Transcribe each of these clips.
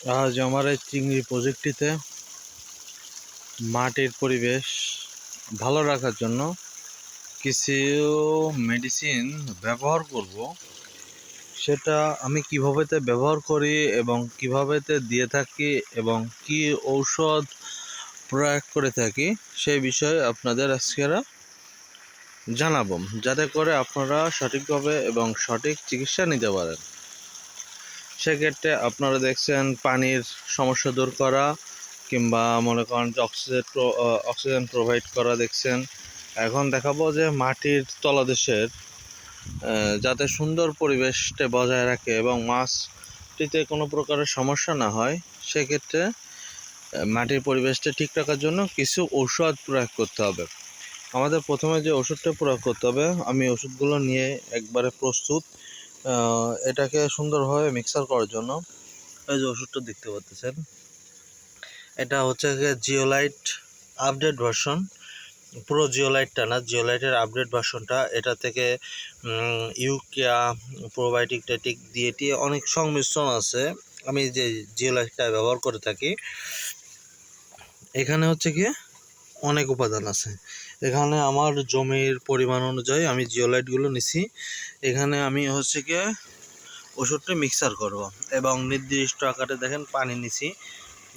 আজ আমার এই চিংড়ি প্রজেক্টটিতে মাটির পরিবেশ ভালো রাখার জন্য কিছু মেডিসিন ব্যবহার করব। সেটা আমি কিভাবেতে ব্যবহার করি এবং কিভাবেতে দিয়ে থাকি এবং কি ঔষধ প্রয়োগ করে থাকি সেই বিষয়ে আপনাদের আজকেরা জানাব। যাতে করে আপনারা সঠিকভাবে এবং সঠিক চিকিৎসা নিতে পারেন। সেক্ষেত্রে আপনারা দেখছেন পানির সমস্যা দূর করা কিংবা মনে করেন যে অক্সিজেন অক্সিজেন প্রোভাইড করা দেখছেন। এখন দেখাবো যে মাটির তলদেশের যাতে সুন্দর পরিবেশটা বজায় রাখে এবং মাছটিতে কোনো প্রকারের সমস্যা না হয়, সেক্ষেত্রে মাটির পরিবেশটা ঠিক রাখার জন্য কিছু ঔষধ প্রয়োগ করতে হবে। আমাদের প্রথমে যে ওষুধটা প্রয়োগ করতে হবে, আমি ওষুধগুলো নিয়ে একবারে প্রস্তুত। এটাকে সুন্দরভাবে মিক্সার করার জন্য এই যে ওষুধটা দেখতে পাচ্ছেন, এটা হচ্ছে জিওলাইট আপডেট ভার্সন পুরো জিওলাইটটা না জিওলাইটের আপডেট ভার্সনটা এটা থেকে ইউকিয়া প্রোবায়োটিক টেটিক দিয়ে টিয়ে অনেক সংমিশ্রণ আছে। আমি যে জিওলাইটটা ব্যবহার করে থাকি, এখানে হচ্ছে গিয়ে অনেক উপাদান আছে। এখানে আমার জমির পরিমাণ অনুযায়ী আমি জিওলাইটগুলো নিছি। এখানে আমি হচ্ছে গিয়ে ওষুধটা মিক্সার করব এবং নির্দিষ্ট আকারে দেখেন পানি নিছি।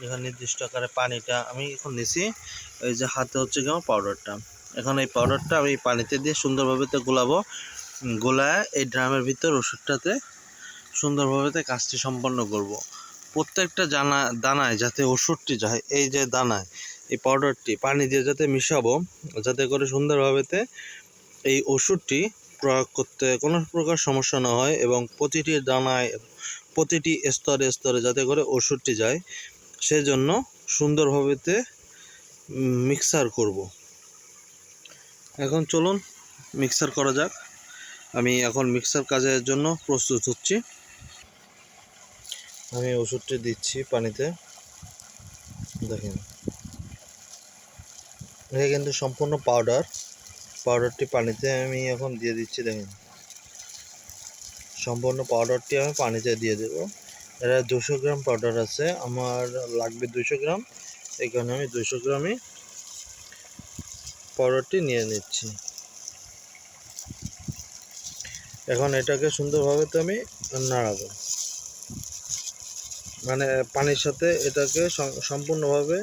এখানে নির্দিষ্ট আকারে পানিটা আমি এখন নিছি। এই যে হাতে হচ্ছে গিয়ে আমার পাউডারটা এখন এই পাউডারটা আমি পানিতে দিয়ে সুন্দরভাবে তো গোলাবো। গোলায় এই ড্রামের ভিতর ওষুধটাতে সুন্দরভাবে কাজটি সম্পন্ন করব। প্রত্যেকটা জানা দানায় যাতে ওষুধটি যায়, এই যে দানায় এই পাউডারটি পানি দিয়ে যাতে মিশাবো, যাতে করে সুন্দরভাবেতে এই ওষুধটি প্রয়োগ করতে কোনো প্রকার সমস্যা না হয় এবং প্রতিটি দানায়, প্রতিটি স্তরে স্তরে যাতে করে ওষুধটি যায়, সেজন্য সুন্দরভাবেতে মিক্সার করব। এখন চলুন মিক্সার করা যাক। আমি এখন মিক্সার কাজের জন্য প্রস্তুত হচ্ছি। আমি ওষুধটি দিচ্ছি পানিতে। দেখেন। এটা কিন্তু সম্পূর্ণ পাউডার পাউডারটি পানিতে আমি এখন দিয়ে দিচ্ছি, দেখেন। সম্পূর্ণ পাউডারটি আমি পানিতে দিয়ে দেবো। এটা দুশো গ্রাম পাউডার আছে, আমার লাগবে দুশো গ্রাম। কারণে আমি দুশো গ্রামই পাউডারটি নিয়ে নিচ্ছি। এখন এটাকে সুন্দরভাবে তো আমি নাড়াবো। মানে পানির সাথে এটাকে সম্পূর্ণভাবে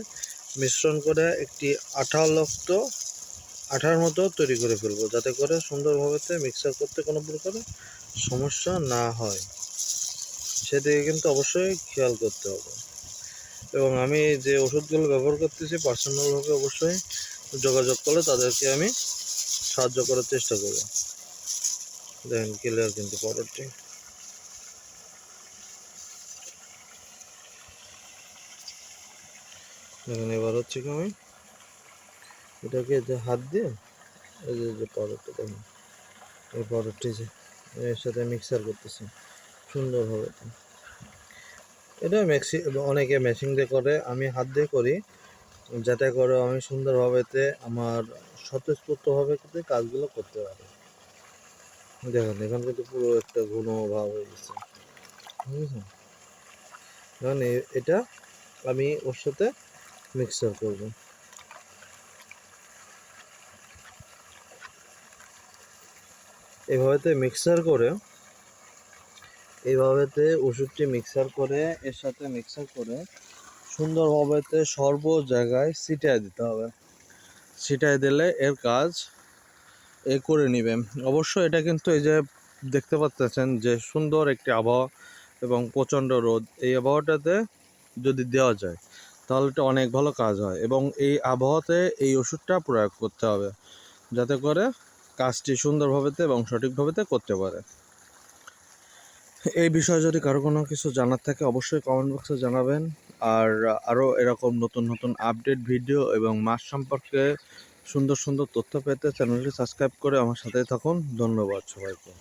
মিশ্রণ করে একটি আঠালক্ত আঠার মতো তৈরি করে ফেলব, যাতে করে সুন্দরভাবে মিক্সার করতে কোনো প্রকার সমস্যা না হয়। সেদিকে কিন্তু অবশ্যই খেয়াল করতে হবে। এবং আমি যে ওষুধগুলো ব্যবহার করতেছি পার্সোনালভাবে অবশ্যই যোগাযোগ করলে তাদেরকে আমি সাহায্য করার চেষ্টা করব। দেখেন ক্লিয়ার কিন্তু পাউডারটি দেখেন এবার হচ্ছে কি আমি এটাকে যে হাত দিয়ে, এই যে যে পাউডারটা দেখেন, এই পাউডারটি যে, এর সাথে মিক্সার করতেছি সুন্দরভাবে। এটা মেক্সি অনেকে মেশিন দিয়ে করে, আমি হাত দিয়ে করি, যাতে করে আমি সুন্দরভাবেতে আমার স্বতঃস্ফূর্তভাবে কিন্তু কাজগুলো করতে পারি। দেখেন, এখান কিন্তু পুরো একটা ঘন ভাব হয়ে গেছে। বুঝেছেন? এখন এটা আমি ওর সাথে মিক্সার করব এভাবেতে মিক্সার করে এইভাবেতে ওষুধটি মিক্সার করে, এর সাথে মিক্সার করে সুন্দরভাবেতে সর্ব জায়গায় ছিটায় দিতে হবে। ছিটায় দিলে এর কাজ এ করে নেবে। অবশ্য এটা কিন্তু এই যে দেখতে পাচ্ছেন যে সুন্দর একটি আবহাওয়া এবং প্রচণ্ড রোদ, এই আবহাওয়াটাতে যদি দেওয়া যায় তাহলে এটা অনেক ভালো কাজ হয় এবং এই আবহাওয়াতে এই ওষুধটা প্রয়োগ করতে হবে যাতে করে কাজটি সুন্দরভাবেতে এবং সঠিকভাবেতে করতে পারে। এই বিষয়ে যদি কারও কোনো কিছু জানার থাকে অবশ্যই কমেন্ট বক্সে জানাবেন। আর আরও এরকম নতুন নতুন আপডেট ভিডিও এবং মাছ সম্পর্কে সুন্দর সুন্দর তথ্য পেতে চ্যানেলটি সাবস্ক্রাইব করে আমার সাথে থাকুন। ধন্যবাদ সবাইকে।